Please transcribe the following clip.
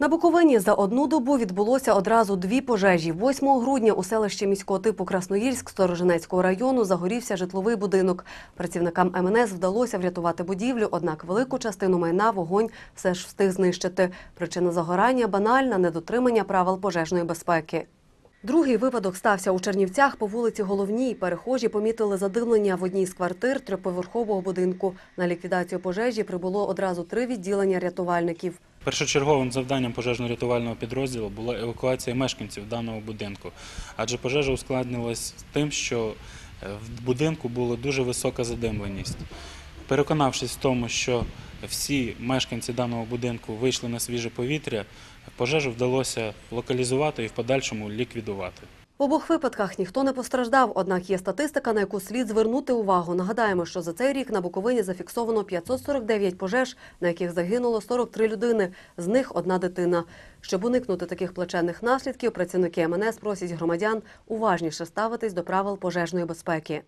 На Буковині за одну добу відбулося одразу дві пожежі. 8 грудня у селищі міського типу Красноїльськ Сторожинецького району загорівся житловий будинок. Працівникам МНС вдалося врятувати будівлю, однак велику частину майна вогонь все ж встиг знищити. Причина загорання банальна недотримання правил пожежної безпеки. Другий випадок стався у Чернівцях по вулиці Головній. Перехожі помітили задимлення в одній з квартир трьохповерхового будинку. На ліквідацію пожежі прибуло одразу три відділення рятувальників. Першочерговим завданням пожежно-рятувального підрозділу була евакуація мешканців даного будинку, адже пожежа ускладнилась тим, що е, в будинку була дуже висока задимленість. Переконавшись в тому, що всі мешканці даного будинку вийшли на свіже повітря, пожежу вдалося локалізувати і в подальшому ліквідувати. В обох випадках ніхто не постраждав, однак є статистика, на яку слід звернути увагу. Нагадаємо, що за цей рік на Буковині зафіксовано 549 пожеж, на яких загинуло 43 людини, з них одна дитина. Щоб уникнути таких плачевних наслідків, працівники МНС просять громадян уважніше ставитись до правил пожежної безпеки.